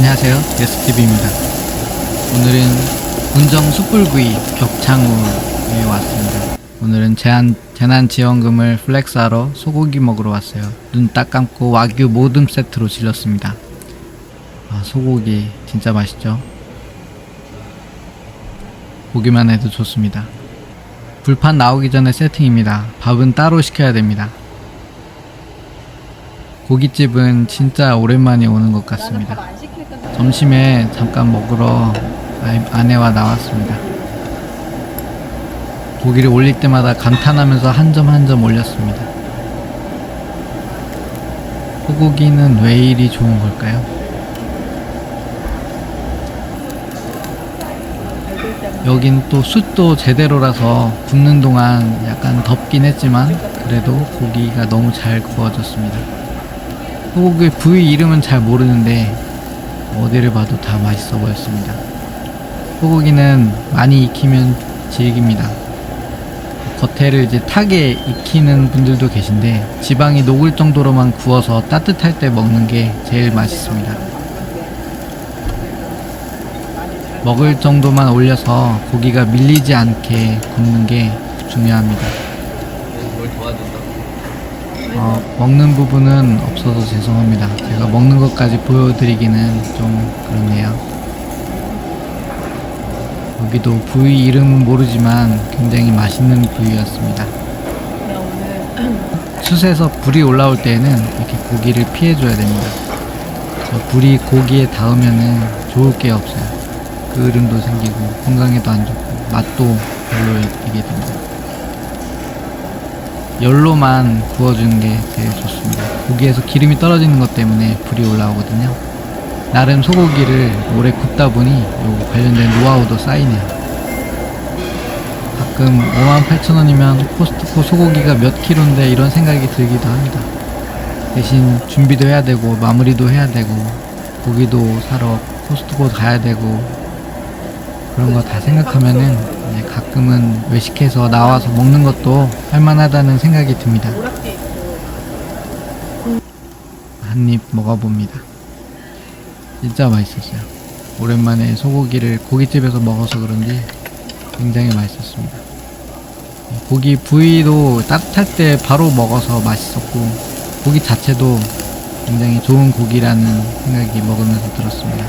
안녕하세요. 예스TV입니다. 오늘은 운정 숯불구이 격창우에 왔습니다. 오늘은 재난, 재난지원금을 플렉스하러 소고기 먹으러 왔어요. 눈 딱 감고 와규 모듬 세트로 질렀습니다. 아, 소고기 진짜 맛있죠? 보기만 해도 좋습니다. 불판 나오기 전에 세팅입니다. 밥은 따로 시켜야 됩니다. 고깃집은 진짜 오랜만에 오는 것 같습니다. 점심에 잠깐 먹으러 아내와 나왔습니다. 고기를 올릴 때마다 감탄하면서 한 점 한 점 올렸습니다. 소고기는 왜 이리 좋은 걸까요? 여긴 또 숯도 제대로라서 굽는 동안 약간 덥긴 했지만 그래도 고기가 너무 잘 구워졌습니다. 소고기 부위 이름은 잘 모르는데 어디를 봐도 다 맛있어 보였습니다. 소고기는 많이 익히면 질깁니다. 겉에를 이제 타게 익히는 분들도 계신데 지방이 녹을 정도로만 구워서 따뜻할 때 먹는 게 제일 맛있습니다. 먹을 정도만 올려서 고기가 밀리지 않게 굽는 게 중요합니다. 어, 먹는 부분은 없어서 죄송합니다. 제가 먹는 것까지 보여드리기는 좀 그렇네요. 여기도 부위 이름은 모르지만 굉장히 맛있는 부위였습니다. 숯에서 불이 올라올 때에는 이렇게 고기를 피해줘야 됩니다. 저 불이 고기에 닿으면은 좋을 게 없어요. 그을음도 생기고 건강에도 안 좋고 맛도 별로 이게 됩니다. 열로만 구워주는 게 제일 좋습니다. 고기에서 기름이 떨어지는 것 때문에 불이 올라오거든요. 나름 소고기를 오래 굽다 보니 요 관련된 노하우도 쌓이네요. 가끔 58,000원이면 코스트코 소고기가 몇 킬로인데 이런 생각이 들기도 합니다. 대신 준비도 해야 되고 마무리도 해야 되고 고기도 사러 코스트코 가야 되고 그런 거 다 생각하면은 이제 가끔은 외식해서 나와서 먹는 것도 할만하다는 생각이 듭니다. 한 입 먹어봅니다. 진짜 맛있었어요. 오랜만에 소고기를 고깃집에서 먹어서 그런지 굉장히 맛있었습니다. 고기 부위도 따뜻할 때 바로 먹어서 맛있었고 고기 자체도 굉장히 좋은 고기라는 생각이 먹으면서 들었습니다.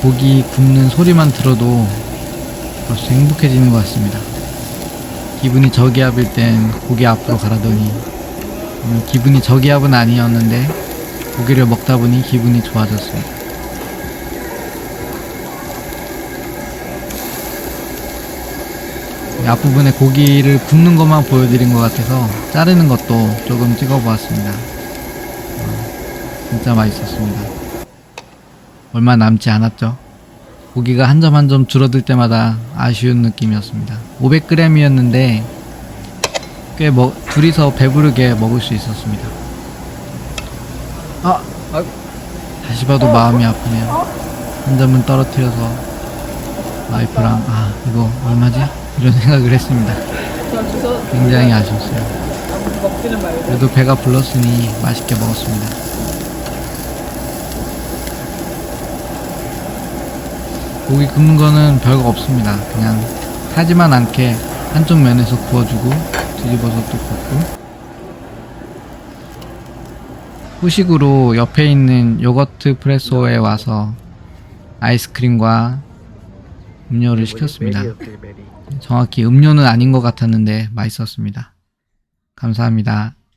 고기 굽는 소리만 들어도 벌써 행복해지는 것 같습니다. 기분이 저기압일 땐 고기 앞으로 가라더니 오늘 기분이 저기압은 아니었는데 고기를 먹다 보니 기분이 좋아졌습니다. 이 앞부분에 고기를 굽는 것만 보여드린 것 같아서 자르는 것도 조금 찍어보았습니다. 어, 진짜 맛있었습니다. 얼마 남지 않았죠. 고기가 한 점 한 점 줄어들 때마다 아쉬운 느낌이었습니다. 500g이었는데 꽤 먹, 둘이서 배부르게 먹을 수 있었습니다. 아, 다시 봐도 마음이 아프네요. 한 점은 떨어뜨려서 와이프랑 아 이거 얼마지? 이런 생각을 했습니다. 굉장히 아쉬웠어요. 그래도 배가 불렀으니 맛있게 먹었습니다. 고기 굽는 거는 별거 없습니다. 그냥 타지만 않게 한쪽 면에서 구워주고 뒤집어서 또 굽고 후식으로 옆에 있는 요거트 프레소에 와서 아이스크림과 음료를 시켰습니다. 정확히 음료는 아닌 것 같았는데 맛있었습니다. 감사합니다.